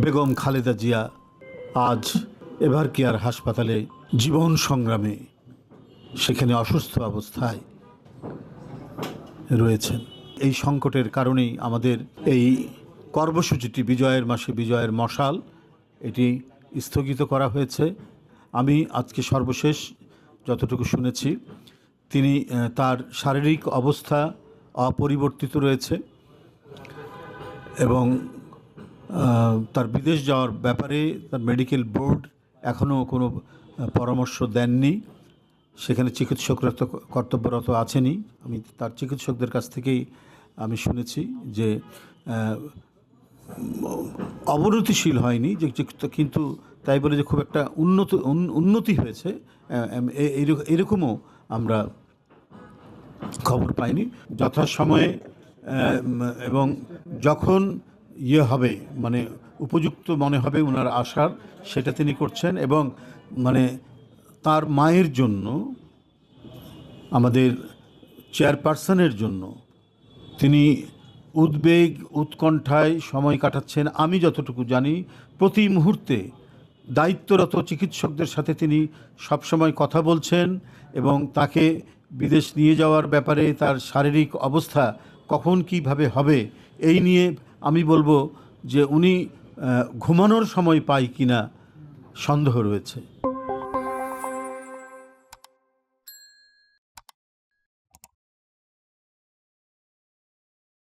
বেগম খালেদা জিয়া আজ ever care হাসপাতালে জীবন সংগ্রামে সেখানে অসুস্থ অবস্থায় রয়েছেন। এই সংকটের কারণেই আমাদের এই কর্মসূচিটি বিজয়ের মাসে বিজয়ের মশাল, এটি স্থগিত করা হয়েছে। আমি আজকে সর্বশেষ যতটুকু শুনেছি, তিনি তার শারীরিক অবস্থা অপরিবর্তিত রয়েছে এবং তার বিদেশ যাওয়ার ব্যাপারে তার মেডিকেল বোর্ড এখনও কোনো পরামর্শ দেননি। সেখানে চিকিৎসকরা তো কর্তব্যরত আছেনই। আমি তার চিকিৎসকদের কাছ থেকেই আমি শুনেছি যে অবনতিশীল হয়নি, যে কিন্তু তাই বলে যে খুব একটা উন্নত উন্নতি হয়েছে। এরকমও আমরা খবর পাইনি। যথাসময়ে এবং যখন ইয়ে হবে মানে উপযুক্ত মনে হবে ওনার আশার, সেটা তিনি করছেন এবং মানে তার মায়ের জন্য, আমাদের চেয়ারপারসনের জন্য তিনি উদ্বেগ, উৎকণ্ঠায় সময় কাটাচ্ছেন। আমি যতটুকু জানি, প্রতি মুহূর্তে দায়িত্বরত চিকিৎসকদের সাথে তিনি সবসময় কথা বলছেন এবং তাকে বিদেশ নিয়ে যাওয়ার ব্যাপারে তার শারীরিক অবস্থা কখন কীভাবে হবে, এই নিয়ে আমি বলব যে উনি ঘুমানোর সময় পায় কিনা সন্দেহ রয়েছে।